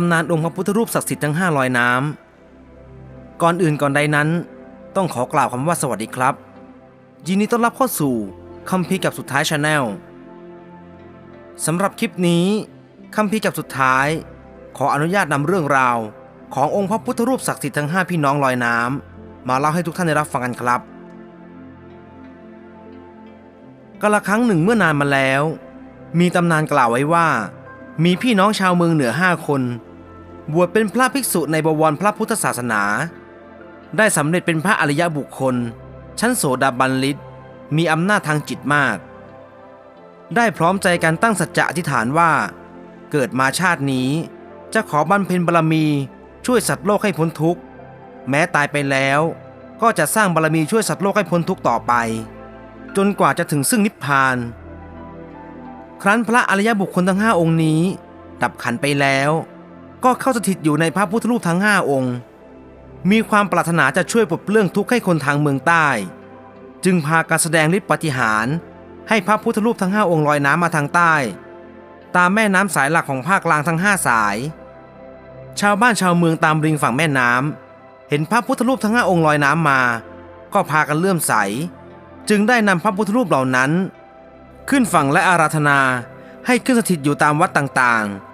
ตำนานองค์พระพุทธรูปศักดิ์สิทธิ์ทั้งห้าลอยน้ำ ก่อนอื่นก่อนใดนั้น ต้องขอกล่าวคำว่าสวัสดีครับ ยินดีต้อนรับเข้าสู่คัมภีร์กับสุดท้ายชาแนลสำหรับคลิปนี้คัมภีร์กับสุดท้าย ขออนุญาตนำเรื่องราว ขององค์พระพุทธรูปศักดิ์สิทธิ์ทั้งห้าพี่น้องลอยน้ำมาเล่าให้ทุกท่านได้รับฟังกันครับกาละครั้งหนึ่งเมื่อนานมาแล้ว มีตำนานกล่าวไว้ว่า มีพี่น้องชาวเมืองเหนือห้าคน บวชเป็นพระภิกษุในบวรพระพุทธศาสนา ได้สำเร็จเป็นพระอริยบุคคล ชั้นโสดาบันลิตมีอำนาจทางจิตมาก ได้พร้อมใจกันตั้งสัจจะอธิษฐานว่า เกิดมาชาตินี้ จะขอบำเพ็ญบารมีช่วยสัตว์โลกให้พ้นทุกข์ แม้ตายไปแล้ว ก็จะสร้างบารมีช่วยสัตว์โลกให้พ้นทุกข์ต่อไป จนกว่าจะถึงซึ่งนิพพาน ครั้นพระอริยบุคคลทั้งห้าองค์นี้ ดับขันไปแล้ว ก็เข้าสถิตอยู่ในพระพุทธรูปทั้งห้าองค์ มีความปรารถนาจะช่วยปลดเปลื้องทุกข์ให้คนทางเมืองใต้ จึงพาการแสดงฤทธิปฏิหารให้พระพุทธรูปทั้งห้าองค์ลอยน้ำมาทางใต้ ตามแม่น้ำสายหลักของภาคกลางทั้งห้าสาย ชาวบ้านชาวเมืองตามริมฝั่งแม่น้ำเห็นพระพุทธรูปทั้งห้าองค์ลอยน้ำมา ก็พากันเลื่อมใส จึงได้นำพระพุทธรูปเหล่านั้น ขึ้นฝั่งและอาราธนาให้ขึ้นสถิตอยู่ตามวัดต่างๆ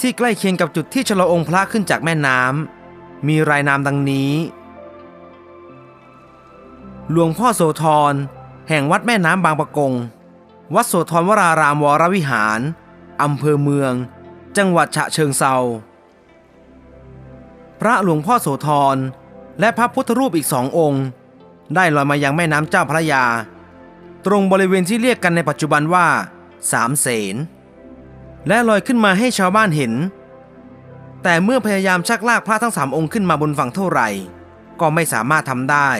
ที่ใกล้เคียงกับจุดที่ชะโลองค์พระขึ้นจากแม่น้ำมีรายนามดังนี้ หลวงพ่อโสธร แห่งวัดแม่น้ำบางปะกง วัดโสธรวรารามวรวิหารอำเภอเมือง จังหวัดฉะเชิงเซาพระหลวงพ่อโสธร และพระพุทธรูปอีกสององค์ ได้ลอยมายังแม่น้ำเจ้าพระยา ตรงบริเวณที่เรียกกันในปัจจุบันว่าสามเสน และลอยขึ้นมาให้ชาวบ้านเห็น แต่เมื่อพยายามชักลากพระทั้งสามองค์ขึ้นมาบนฝั่งเท่าไหร่ ก็ไม่สามารถทำได้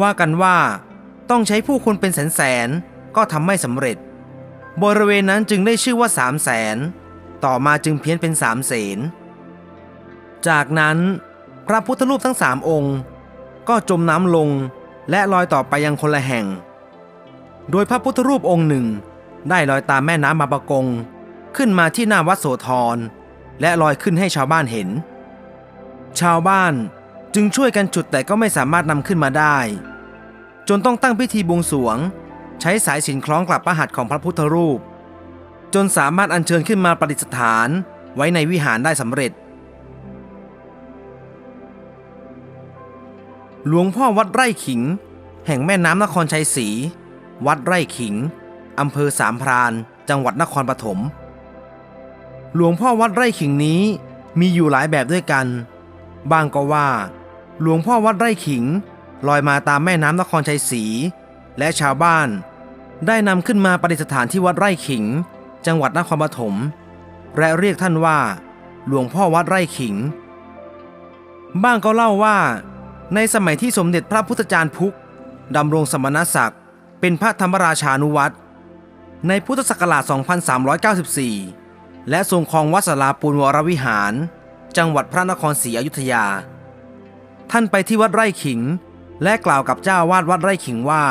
ว่ากันว่าต้องใช้ผู้คนเป็นแสนแสนๆก็ทำไม่สำเร็จ บริเวณนั้นจึงได้ชื่อว่าสามแสนต่อมาจึงเพี้ยนเป็นสามเสนจากนั้นพระพุทธรูปทั้งสามองค์ ก็จมน้ำลงและลอยต่อไปยังคนละแห่ง โดยพระพุทธรูปองค์หนึ่ง ได้ลอยตามแม่น้ำมาปะกง ขึ้นมาที่หน้าวัดโสธรและลอยขึ้นให้ชาวบ้านเห็น ชาวบ้านจึงช่วยกันจุดแต่ก็ไม่สามารถนำขึ้นมาได้ จนต้องตั้งพิธีบวงสวง ใช้สายสินคล้องกลับพระหัตถ์ของพระพุทธรูป จนสามารถอัญเชิญขึ้นมาประดิษฐานไว้ในวิหารได้สำเร็จ หลวงพ่อวัดไร่ขิง แห่งแม่น้ำนครชัยศรีวัดไร่ขิงอำเภอสามพราน จังหวัดนครปฐม หลวงพ่อวัดไร่ขิงนี้มีอยู่หลายแบบด้วยกัน บางก็ว่า หลวงพ่อวัดไร่ขิง ลอยมาตามแม่น้ำนครชัยศรีและชาวบ้าน ได้นำขึ้นมาประดิษฐานที่วัดไร่ขิง จังหวัดนครปฐมและเรียกท่านว่า หลวงพ่อวัดไร่ขิง บ้างก็เล่าว่า ในสมัยที่สมเด็จพระพุทธจารย์พุกดำรงสมณศักดิ์เป็นพระธรรมราชานุวัตรในพุทธศักราช 2394 และทรงครองวัดสาราปูนวรวิหาร จังหวัดพระนครศรีอยุธยา ท่านไปที่วัดไร่ขิง และกล่าวกับเจ้าวาดวัดไร่ขิงว่า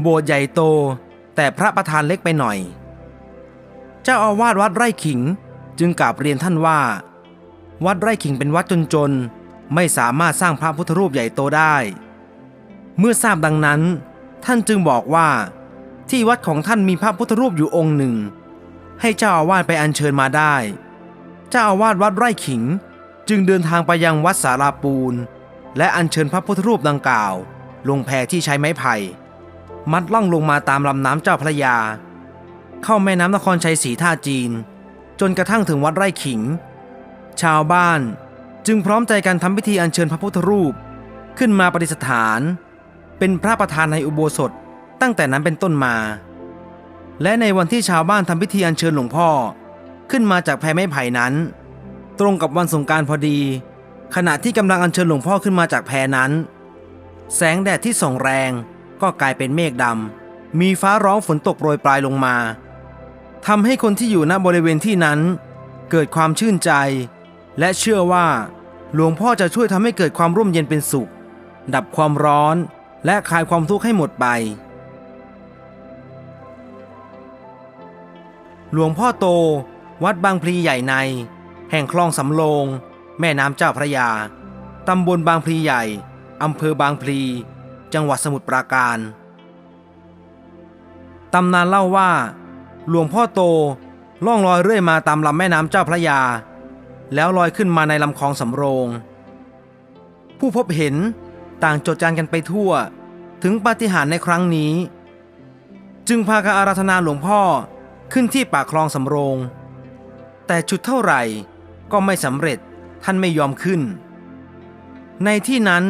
โบสถ์ใหญ่โตแต่พระประธานเล็กไปหน่อย เจ้าอาวาสวัดไร่ขิงจึงกราบเรียนท่านว่า วัดไร่ขิงเป็นวัดจนๆไม่สามารถสร้างพระพุทธรูปใหญ่โตได้ เมื่อทราบดังนั้น ท่านจึงบอกว่า ที่วัดของท่านมีพระพุทธรูปอยู่องค์หนึ่ง ให้เจ้าอาวาสไปอัญเชิญมาได้ เจ้าอาวาสวัดไร่ขิงจึงเดินทางไปยังวัดสาราปูน และอัญเชิญพระพุทธรูปดังกล่าว ลงแพที่ใช้ไม้ไผ่ มัดล่องลงมาตามลำน้ำเจ้าพระยา เข้าแม่น้ำนครชัยศรีท่าจีน จนกระทั่งถึงวัดไร่ขิง ชาวบ้านจึงพร้อมใจกันทำพิธีอัญเชิญพระพุทธรูป ขึ้นมาประดิษฐาน เป็นพระประธานในอุโบสถตั้งแต่นั้นเป็นต้นมา และในวันที่ชาวบ้านทำพิธีอัญเชิญหลวงพ่อ ขึ้นมาจากแพไม้ไผ่นั้น ตรงกับวันสงการพอดี ขณะที่กำลังอัญเชิญหลวงพ่อขึ้นมาจากแพนั้น แสงแดดที่ส่องแรงก็กลายเป็นเมฆดำมีฟ้าร้องฝนตกโปรยปลายลงมาทำให้คนที่อยู่ณบริเวณที่นั้น เกิดความชื่นใจ และเชื่อว่า หลวงพ่อจะช่วยทำให้เกิดความร่มเย็นเป็นสุข ดับความร้อนและคลายความทุกข์ให้หมดไป หลวงพ่อโต วัดบางพลีใหญ่ใน แห่งคลองสำโรง แม่น้ำเจ้าพระยา ตำบลบางพลีใหญ่อำเภอบางพลี จังหวัดสมุทรปราการ ตำนานเล่าว่า หลวงพ่อโตล่องลอยเรื่อยมาตามลำแม่น้ำเจ้าพระยา แล้วลอยขึ้นมาในลำคลองสำโรง ผู้พบเห็นต่างจดจานกันไปทั่ว ถึงปาฏิหาริย์ในครั้งนี้ จึงพากันอาราธนาหลวงพ่อ ขึ้นที่ปากคลองสำโรง แต่จุดเท่าไหร่ก็ไม่สำเร็จท่านไม่ยอมขึ้น ในที่นั้น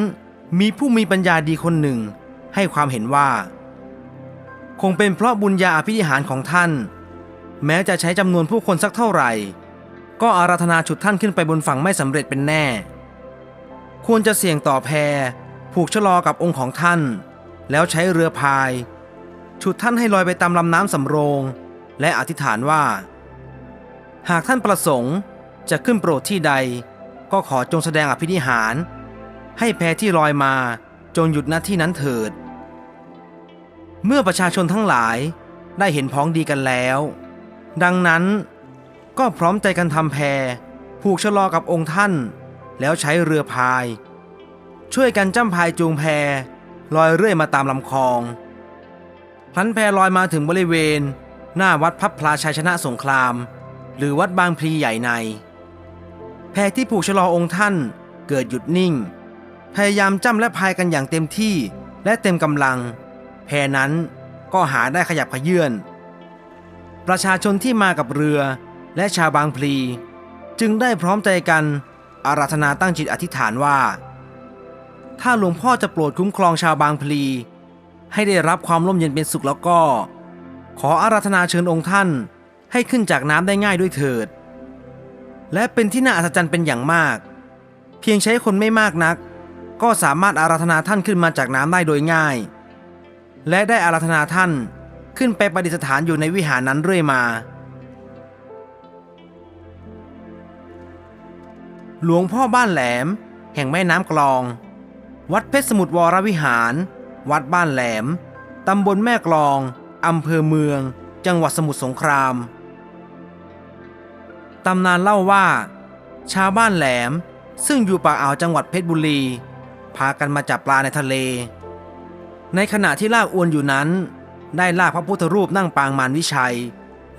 มีผู้มีปัญญาดีคนหนึ่งให้ความเห็นว่า คงเป็นเพราะบุญญาอภินิหารของท่าน แม้จะใช้จำนวนผู้คนสักเท่าไหร่ ก็อาราธนาฉุดท่านขึ้นไปบนฝั่งไม่สำเร็จเป็นแน่ ควรจะเสี่ยงต่อแพผูกชะลอกับองค์ของท่าน แล้วใช้เรือพาย ฉุดท่านให้ลอยไปตามลำน้ำสำโรง และอธิษฐานว่า หากท่านประสงค์จะขึ้นโปรดที่ใด ก็ขอจงแสดงอภินิหาร ให้แพที่ลอยมาจงหยุดณที่นั้นเถิด เมื่อประชาชนทั้งหลายได้เห็นพ้องดีกันแล้ว ดังนั้นก็พร้อมใจกันทำแพผูกชะลอกับองค์ท่าน แล้วใช้เรือพาย ช่วยกันจ้ำพายจูงแพลอยเรื่อยมาตามลำคลองพลันแพลอยมาถึงบริเวณ หน้าวัดพับพลาชัยชนะสงคราม หรือวัดบางพลีใหญ่ใน แพที่ผูกชะลอองค์ท่านเกิดหยุดนิ่ง พยายามจ้ำและพายกันอย่างเต็มที่และเต็มกำลัง แพนั้นก็หาได้ขยับขยื่นประชาชนที่มากับเรือและชาวบางพลีจึงได้พร้อมใจกันอาราธนาตั้งจิตอธิษฐานว่า ถ้าหลวงพ่อจะโปรดคุ้มครองชาวบางพลี ให้ได้รับความร่มเย็นเป็นสุขแล้วก็ ขออาราธนาเชิญองค์ท่านให้ขึ้นจากน้ำได้ง่ายด้วยเถิด และเป็นที่น่าอัศจรรย์เป็นอย่างมาก เพียงใช้คนไม่มากนัก ก็สามารถอาราธนาท่านขึ้นมาจากน้ำได้โดยง่าย และได้อาราธนาท่านขึ้นไปประดิษฐานอยู่ในวิหารนั้นเรื่อยมา หลวงพ่อบ้านแหลม แห่งแม่น้ำกลอง วัดเพชรสมุทรวรวิหาร วัดบ้านแหลม ตำบลแม่กลอง อำเภอเมือง จังหวัดสมุทรสงคราม ตำนานเล่าว่า ชาวบ้านแหลมซึ่งอยู่ปากอ่าวจังหวัดเพชรบุรี พากันมาจับปลาในทะเล ในขณะที่ลากอวนอยู่นั้น ได้ลากพระพุทธรูปนั่งปางมารวิชัย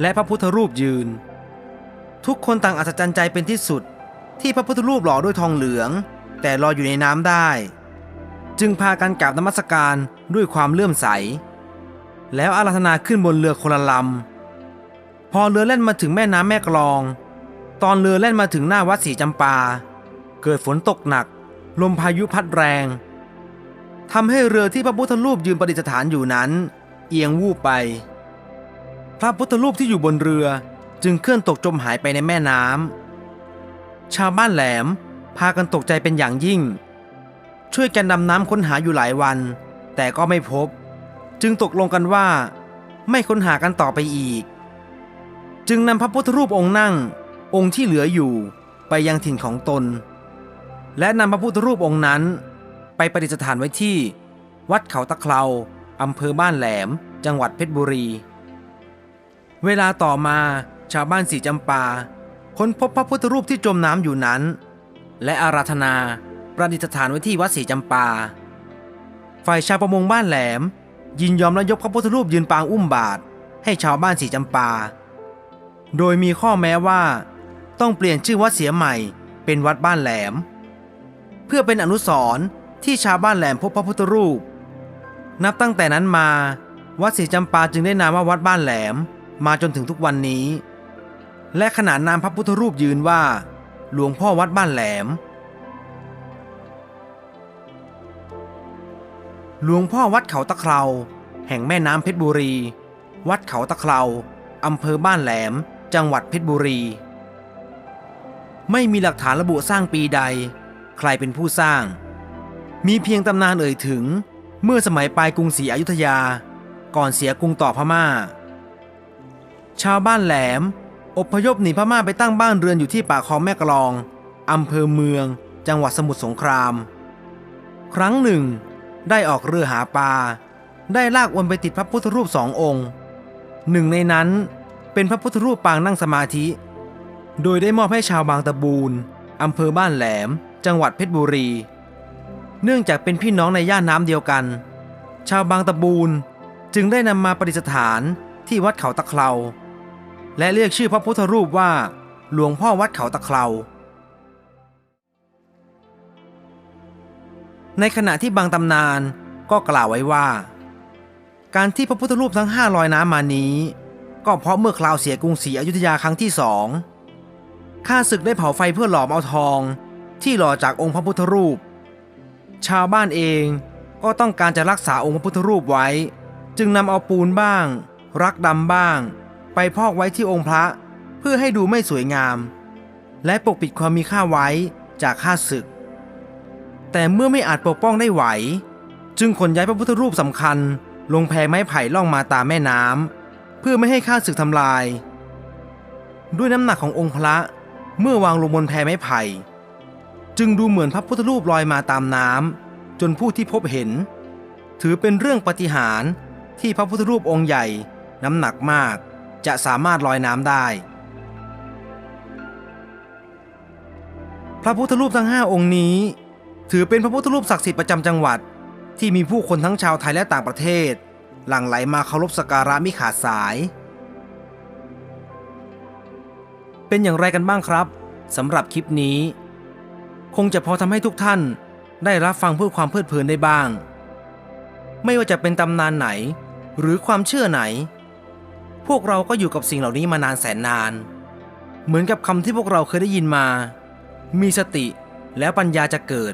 และพระพุทธรูปยืน ทุกคนต่างอัศจรรย์ใจเป็นที่สุด ที่พระพุทธรูปหล่อด้วยทองเหลือง แต่ลอยอยู่ในน้ำได้ จึงพากันกราบนมัสการด้วยความเลื่อมใส แล้วอาราธนาขึ้นบนเรือคนละลำพอเรือแล่นมาถึงแม่น้ำแม่กลอง ตอนเรือแล่นมาถึงหน้าวัดศรีจำปา เกิดฝนตกหนัก ลมพายุพัดแรงทำให้เรือที่พระพุทธรูปยืนประดิษฐานอยู่นั้น เอียงวูบไป พระพุทธรูปที่อยู่บนเรือจึงเคลื่อนตกจมหายไปในแม่น้ำชาวบ้านแหลมพากันตกใจเป็นอย่างยิ่ง ช่วยกันดำน้ำค้นหาอยู่หลายวัน แต่ก็ไม่พบ จึงตกลงกันว่า ไม่ค้นหากันต่อไปอีก จึงนำพระพุทธรูปองค์นั่งองค์ที่เหลืออยู่ไปยังถิ่นของตน และนำพระพุทธรูปองค์นั้น ไปประดิษฐานไว้ที่ วัดเขาตะเคราอำเภอบ้านแหลม จังหวัดเพชรบุรี เวลาต่อมาชาวบ้านสีจำปา ค้นพบพระพุทธรูปที่จมน้ำอยู่นั้น และอาราธนาประดิษฐานไว้ที่วัดสีจำปา ฝ่ายชาวประมงบ้านแหลม ยินยอมและยกพระพุทธรูปยืนปางอุ้มบาท ให้ชาวบ้านสีจำปา โดยมีข้อแม้ว่า ต้องเปลี่ยนชื่อวัดเสียใหม่เป็นวัดบ้านแหลม เพื่อเป็นอนุสรณ์ที่ชาวบ้านแหลมพบพระพุทธรูป นับตั้งแต่นั้นมา วัดศรีจำปาจึงได้นามว่าวัดบ้านแหลมมาจนถึงทุกวันนี้ และขนานนามพระพุทธรูปยืนว่า หลวงพ่อวัดบ้านแหลม หลวงพ่อวัดเขาตะเคราแห่งแม่น้ำเพชรบุรี วัดเขาตะเคราอำเภอบ้านแหลม จังหวัดเพชรบุรี ไม่มีหลักฐานระบุสร้างปีใด ใครเป็นผู้สร้าง มีเพียงตำนานเอ่ยถึง เมื่อสมัยปลายกรุงศรีอยุธยา ก่อนเสียกรุงต่อพม่า ชาวบ้านแหลม อพยพหนีพม่าไปตั้งบ้านเรือนอยู่ที่ปากคลองแม่กลองอำเภอเมือง จังหวัดสมุทรสงคราม ครั้งหนึ่ง ได้ออกเรือหาปลา ได้ลากอวนไปติดพระพุทธรูปสององค์ หนึ่งในนั้นเป็นพระพุทธรูปปางนั่งสมาธิ โดยได้มอบให้ชาวบางตะบูนอำเภอบ้านแหลม จังหวัดเพชรบุรี เนื่องจากเป็นพี่น้องในย่านน้ำเดียวกัน ชาวบางตะบูนจึงได้นำมาประดิษฐานที่วัดเขาตะเคลาและเรียกชื่อพระพุทธรูปว่า หลวงพ่อวัดเขาตะเคลา ในขณะที่บางตำนานก็กล่าวไว้ว่า การที่พระพุทธรูปทั้งห้าลอยน้ำมานี้ ก็เพราะเมื่อคราวเสียกรุงศรีอยุธยาครั้งที่สองข้าศึกได้เผาไฟเพื่อหลอมเอาทอง ที่หล่อจากองค์พระพุทธรูป ชาวบ้านเองก็ต้องการจะรักษาองค์พระพุทธรูปไว้ จึงนำเอาปูนบ้าง รักดำบ้าง ไปพอกไว้ที่องค์พระเพื่อให้ดูไม่สวยงาม และปกปิดความมีค่าไว้จากข้าศึก แต่เมื่อไม่อาจปกป้องได้ไหว จึงขนย้ายพระพุทธรูปสำคัญ ลงแพไม้ไผ่ล่องมาตามแม่น้ำเพื่อไม่ให้ข้าศึกทำลาย ด้วยน้ำหนักขององค์พระเมื่อวางลงบนแพไม้ไผ่ จึงดูเหมือนพระพุทธรูปลอยมาตามน้ำจนผู้ที่พบเห็น ถือเป็นเรื่องปฏิหารที่พระพุทธรูปองค์ใหญ่น้ำหนักมากจะสามารถลอยน้ำได้ พระพุทธรูปทั้งห้าองค์นี้ ถือเป็นพระพุทธรูปศักดิ์สิทธิ์ประจำจังหวัด ที่มีผู้คนทั้งชาวไทยและต่างประเทศ หลั่งไหลมาเคารพสักการะมิขาดสาย เป็นอย่างไรกันบ้างครับสำหรับคลิปนี้ คงจะพอทำให้ทุกท่านได้รับฟังเพื่อความเพลิดเพลินได้บ้าง ไม่ว่าจะเป็นตำนานไหน หรือความเชื่อไหน พวกเราก็อยู่กับสิ่งเหล่านี้มานานแสนนาน เหมือนกับคำที่พวกเราเคยได้ยินมา มีสติแล้วปัญญาจะเกิด